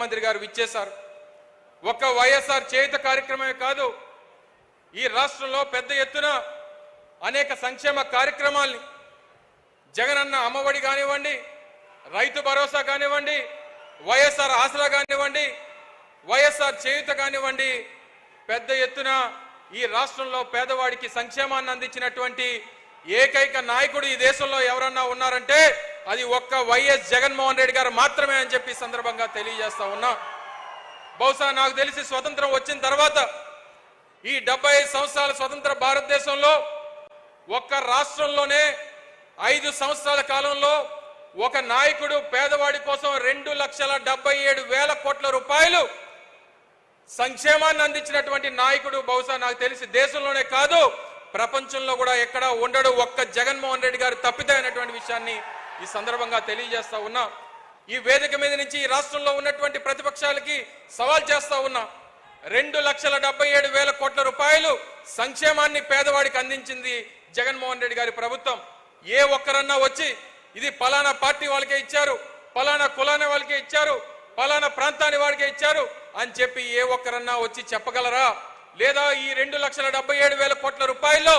ముఖ్యమంత్రి గారు విచ్చేశారు. ఒక్క వైఎస్ఆర్ చేయుత కార్యక్రమమే కాదు ఈ రాష్ట్రంలో పెద్ద ఎత్తున అనేక సంక్షేమ కార్యక్రమాల్ని జగనన్న అమ్మఒడి కానివ్వండి రైతు భరోసా కానివ్వండి వైఎస్ఆర్ ఆసరా కానివ్వండి వైఎస్ఆర్ చేయుత కానివ్వండి పెద్ద ఎత్తున ఈ రాష్ట్రంలో పేదవాడికి సంక్షేమాన్ని అందించినటువంటి ఏకైక నాయకుడు ఈ దేశంలో ఎవరన్నా ఉన్నారంటే అది ఒక్క వైఎస్ జగన్మోహన్ రెడ్డి గారు మాత్రమే అని చెప్పి సందర్భంగా తెలియజేస్తా ఉన్నా. బహుశా నాకు తెలిసి స్వతంత్రం వచ్చిన తర్వాత ఈ డెబ్బై ఐదు సంవత్సరాల స్వతంత్ర భారతదేశంలో ఒక్క రాష్ట్రంలోనే ఐదు సంవత్సరాల కాలంలో ఒక నాయకుడు పేదవాడి కోసం రెండు లక్షల డెబ్బై ఏడు వేల కోట్ల రూపాయలు సంక్షేమాన్ని అందించినటువంటి నాయకుడు బహుశా నాకు తెలిసి దేశంలోనే కాదు ప్రపంచంలో కూడా ఎక్కడా ఉండడు ఒక్క జగన్మోహన్ రెడ్డి గారు తప్పితే అనేటువంటి విషయాన్ని ఈ సందర్భంగా తెలియజేస్తా ఉన్నా ఈ వేదిక మీద నుంచి ఈ రాష్ట్రంలో ఉన్నటువంటి ప్రతిపక్షాలకి సవాల్ చేస్తా ఉన్నా రెండు లక్షల డెబ్బై ఏడు వేల కోట్ల రూపాయలు సంక్షేమాన్ని పేదవాడికి అందించింది జగన్మోహన్ రెడ్డి గారి ప్రభుత్వం. ఏ ఒక్కరన్నా వచ్చి ఇది పలానా పార్టీ వాళ్ళకే ఇచ్చారు పలానా కులాన వాళ్ళకే ఇచ్చారు పలానా ప్రాంతాన్ని వాడికే ఇచ్చారు అని చెప్పి ఏ ఒక్కరన్నా వచ్చి చెప్పగలరా? లేదా ఈ రెండు లక్షల డెబ్బై ఏడు వేల కోట్ల రూపాయల్లో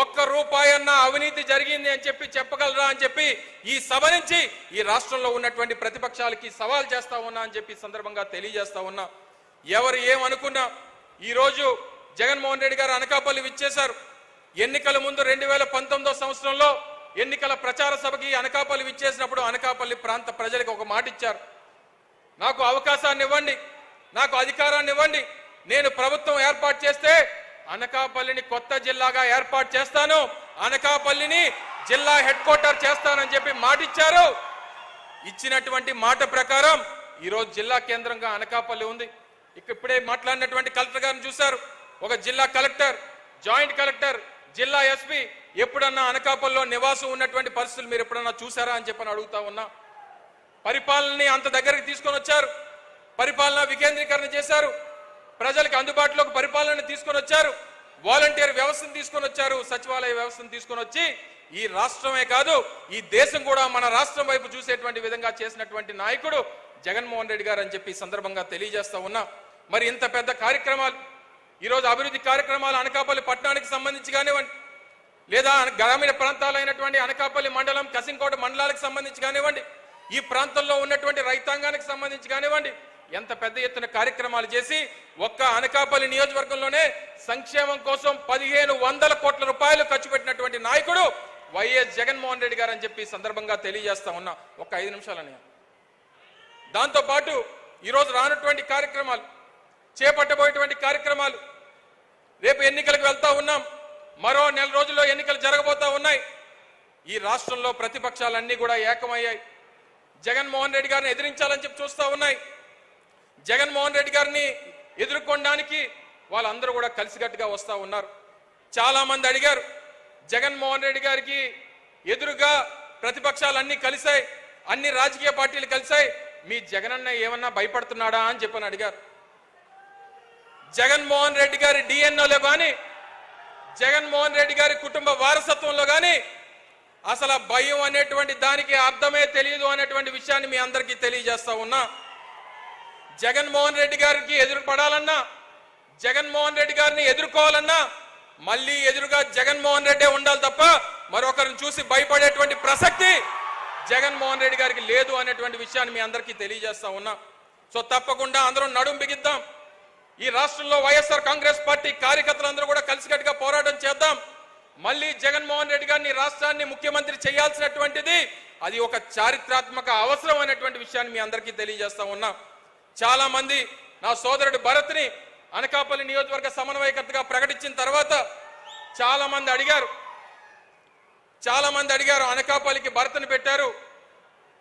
ఒక్క రూపాయి అన్న అవినీతి జరిగింది అని చెప్పి చెప్పగలరా అని చెప్పి ఈ సభ నుంచి ఈ రాష్ట్రంలో ఉన్నటువంటి ప్రతిపక్షాలకి సవాల్ చేస్తా ఉన్నా అని చెప్పి సందర్భంగా తెలియజేస్తా ఉన్నా. ఎవరు ఏమనుకున్నా ఈరోజు జగన్మోహన్ రెడ్డి గారు అనకాపల్లి విచ్చేశారు. ఎన్నికల ముందు రెండు వేల పంతొమ్మిదో సంవత్సరంలో ఎన్నికల ప్రచార సభకి అనకాపల్లి విచ్చేసినప్పుడు అనకాపల్లి ప్రాంత ప్రజలకు ఒక మాట ఇచ్చారు. నాకు అవకాశాన్ని ఇవ్వండి నాకు అధికారాన్ని ఇవ్వండి నేను ప్రభుత్వం ఏర్పాటు చేస్తే అనకాపల్లిని కొత్త జిల్లాగా ఏర్పాటు చేస్తాను. అనకాపల్లిని జిల్లా హెడ్ క్వార్టర్ చేస్తానని చెప్పి మాట ఇచ్చారు ఇచ్చినటువంటి మాట ప్రకారం ఈరోజు జిల్లా కేంద్రంగా అనకాపల్లి ఉంది. ఇక ఇప్పుడే మాట్లాడినటువంటి కలెక్టర్ గారిని చూశారు. ఒక జిల్లా కలెక్టర్ జాయింట్ కలెక్టర్ జిల్లా ఎస్పీ ఎప్పుడన్నా అనకాపల్లిలో నివాసం ఉన్నటువంటి పరిస్థితులు మీరు ఎప్పుడన్నా చూసారా అని చెప్పని అడుగుతా ఉన్నా. పరిపాలనని అంత దగ్గరికి తీసుకొని వచ్చారు. పరిపాలన వికేంద్రీకరణ చేశారు. ప్రజలకు అందుబాటులోకి పరిపాలన తీసుకొని వచ్చారు. వాలంటీర్ వ్యవస్థను తీసుకొని వచ్చారు. సచివాలయ వ్యవస్థను తీసుకొని వచ్చి ఈ రాష్ట్రమే కాదు ఈ దేశం కూడా మన రాష్ట్రం వైపు చూసేటువంటి విధంగా చేసినటువంటి నాయకుడు జగన్మోహన్ రెడ్డి గారు అని చెప్పి సందర్భంగా తెలియజేస్తా ఉన్నా. మరి ఇంత పెద్ద కార్యక్రమాలు ఈరోజు అభివృద్ధి కార్యక్రమాలు అనకాపల్లి పట్టణానికి సంబంధించి కానివ్వండి లేదా గ్రామీణ ప్రాంతాలైనటువంటి అనకాపల్లి మండలం కసింకోట మండలాలకు సంబంధించి కానివ్వండి ఈ ప్రాంతంలో ఉన్నటువంటి రైతాంగానికి సంబంధించి కానివ్వండి ఎంత పెద్ద ఎత్తున కార్యక్రమాలు చేసి ఒక్క అనకాపల్లి నియోజకవర్గంలోనే సంక్షేమం కోసం పదిహేను వందల కోట్ల రూపాయలు ఖర్చు పెట్టినటువంటి నాయకుడు వైఎస్ జగన్మోహన్ రెడ్డి గారు అని చెప్పి సందర్భంగా తెలియజేస్తా ఉన్నా. ఒక ఐదు నిమిషాలని దాంతోపాటు ఈరోజు రానటువంటి కార్యక్రమాలు చేపట్టబోయేటువంటి కార్యక్రమాలు రేపు ఎన్నికలకు వెళ్తా ఉన్నాం. మరో నెల రోజుల్లో ఎన్నికలు జరగబోతా ఉన్నాయి. ఈ రాష్ట్రంలో ప్రతిపక్షాలన్నీ కూడా ఏకమయ్యాయి. జగన్మోహన్ రెడ్డి గారిని ఎదిరించాలని చెప్పి చూస్తూ ఉన్నాయి. జగన్మోహన్ రెడ్డి గారిని ఎదుర్కొనడానికి వాళ్ళందరూ కూడా కలిసికట్టుగా వస్తూ ఉన్నారు. చాలా మంది అడిగారు జగన్మోహన్ రెడ్డి గారికి ఎదురుగా ప్రతిపక్షాలు అన్నీ కలిశాయి అన్ని రాజకీయ పార్టీలు కలిశాయి మీ జగనన్న ఏమన్నా భయపడుతున్నాడా అని చెప్పని అడిగారు. జగన్మోహన్ రెడ్డి గారి డిఎన్ఓలో కానీ జగన్మోహన్ రెడ్డి గారి కుటుంబ వారసత్వంలో కానీ అసలు భయం అనేటువంటి దానికి అర్థమే తెలియదు అనేటువంటి విషయాన్ని మీ అందరికీ తెలియజేస్తా ఉన్నా. జగన్మోహన్ రెడ్డి గారికి ఎదురుపడాలన్నా జగన్మోహన్ రెడ్డి గారిని ఎదుర్కోవాలన్నా మళ్ళీ ఎదురుగా జగన్మోహన్ రెడ్డే ఉండాలి తప్ప మరొకరిని చూసి భయపడేటువంటి ప్రసక్తి జగన్మోహన్ రెడ్డి గారికి లేదు అనేటువంటి విషయాన్ని మీ అందరికీ తెలియజేస్తా ఉన్నా. సో తప్పకుండా అందరం నడుం బిగిద్దాం. ఈ రాష్ట్రంలో వైఎస్ఆర్ కాంగ్రెస్ పార్టీ కార్యకర్తలందరూ కూడా కలిసికట్టుగా పోరాటం చేద్దాం. మళ్ళీ జగన్మోహన్ రెడ్డి గారిని రాష్ట్రాన్ని ముఖ్యమంత్రి చేయాల్సినటువంటిది అది ఒక చారిత్రాత్మక అవసరం అనేటువంటి విషయాన్ని మీ అందరికీ తెలియజేస్తా ఉన్నా. చాలా మంది నా సోదరుడు భరత్ని అనకాపల్లి నియోజకవర్గ సమన్వయకర్తగా ప్రకటించిన తర్వాత చాలా మంది అడిగారు. చాలా మంది అడిగారు అనకాపల్లికి భరత్ని పెట్టారు.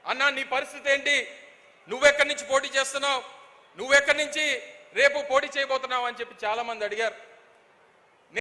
అన్నా నీ పరిస్థితి ఏంటి? నువ్వెక్కడి నుంచి పోటీ చేస్తున్నావు? నువ్వెక్కడి నుంచి రేపు పోటీ చేయబోతున్నావు? అని చెప్పి చాలా మంది అడిగారు.